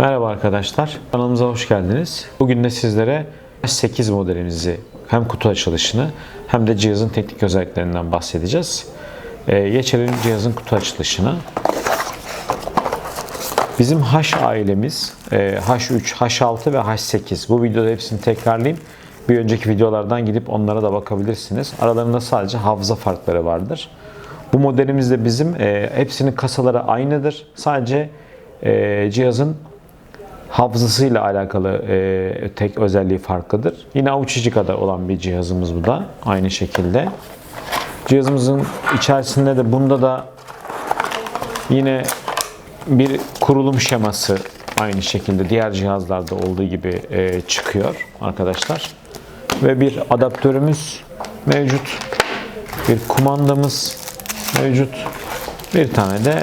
arkadaşlar. Kanalımıza hoş geldiniz. Bugün de sizlere H8 modelimizi hem kutu açılışını hem de cihazın teknik özelliklerinden bahsedeceğiz. Ee, geçelim cihazın kutu açılışına. Bizim H ailemiz e, H3, H6 ve H8. Bu videoda hepsini tekrarlayayım. Bir önceki videolardan gidip onlara da bakabilirsiniz. Aralarında sadece hafıza farkları vardır. Bu modelimiz de bizim e, hepsinin kasaları aynıdır. Sadece e, cihazın hafızasıyla alakalı e, tek özelliği farklıdır. Yine avuç içi kadar olan bir cihazımız bu da aynı şekilde. Cihazımızın içerisinde de bunda da yine bir kurulum şeması aynı şekilde diğer cihazlarda olduğu gibi e, çıkıyor arkadaşlar. Ve bir adaptörümüz mevcut. Bir kumandamız mevcut. Bir tane de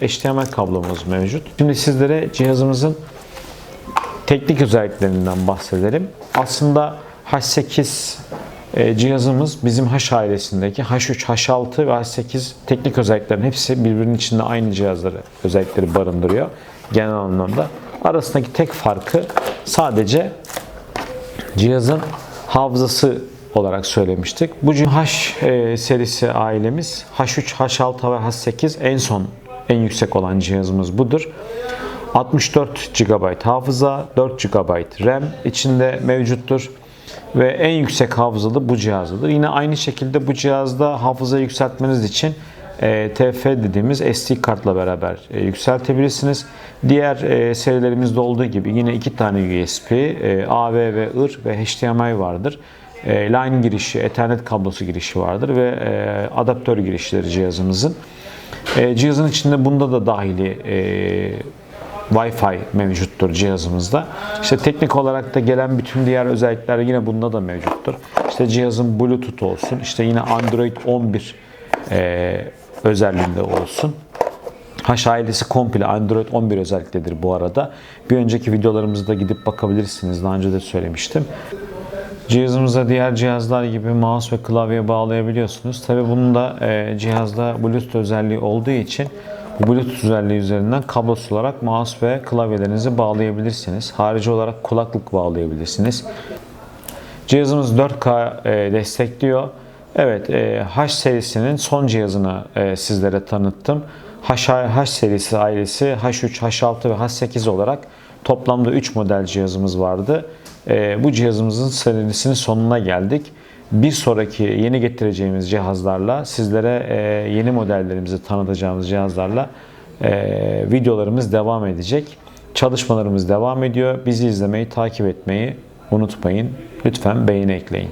e, HDMI kablomuz mevcut. Şimdi sizlere cihazımızın teknik özelliklerinden bahsedelim. Aslında H8 e, cihazımız bizim H ailesindeki H3, H6 ve H8 teknik özelliklerin hepsi birbirinin içinde aynı cihazları, özellikleri barındırıyor genel anlamda. Arasındaki tek farkı sadece cihazın hafızası olarak söylemiştik. Bu H e, serisi ailemiz H3, H6 ve H8 en son en yüksek olan cihazımız budur. 64 GB hafıza, 4 GB RAM içinde mevcuttur ve en yüksek hafızalı bu cihazdadır. Yine aynı şekilde bu cihazda hafıza yükseltmeniz için e, TF dediğimiz SD kartla beraber e, yükseltebilirsiniz. Diğer e, serilerimizde olduğu gibi yine iki tane USB, e, AV ve IR ve HDMI vardır. E, line girişi, Ethernet kablosu girişi vardır ve e, adaptör girişleri cihazımızın. E, cihazın içinde bunda da dahili e, Wi-Fi mevcuttur cihazımızda. İşte teknik olarak da gelen bütün diğer özellikler yine bunda da mevcuttur. İşte cihazın Bluetooth olsun, işte yine Android 11 e, özelliğinde olsun. H ailesi komple Android 11 özelliktedir bu arada. Bir önceki videolarımızda gidip bakabilirsiniz. Daha önce de söylemiştim. Cihazımıza diğer cihazlar gibi mouse ve klavye bağlayabiliyorsunuz. Tabi bunun da e, cihazda Bluetooth özelliği olduğu için Bluetooth özelliği üzerinden kablosuz olarak mouse ve klavyelerinizi bağlayabilirsiniz. Harici olarak kulaklık bağlayabilirsiniz. Cihazımız 4K e, destekliyor. Evet, e, H serisinin son cihazını e, sizlere tanıttım. H, H serisi ailesi H3, H6 ve H8 olarak toplamda 3 model cihazımız vardı. Bu cihazımızın serisinin sonuna geldik. Bir sonraki yeni getireceğimiz cihazlarla sizlere e, yeni modellerimizi tanıtacağımız cihazlarla e, videolarımız devam edecek. Çalışmalarımız devam ediyor. Bizi izlemeyi, takip etmeyi unutmayın. Lütfen beğeni ekleyin.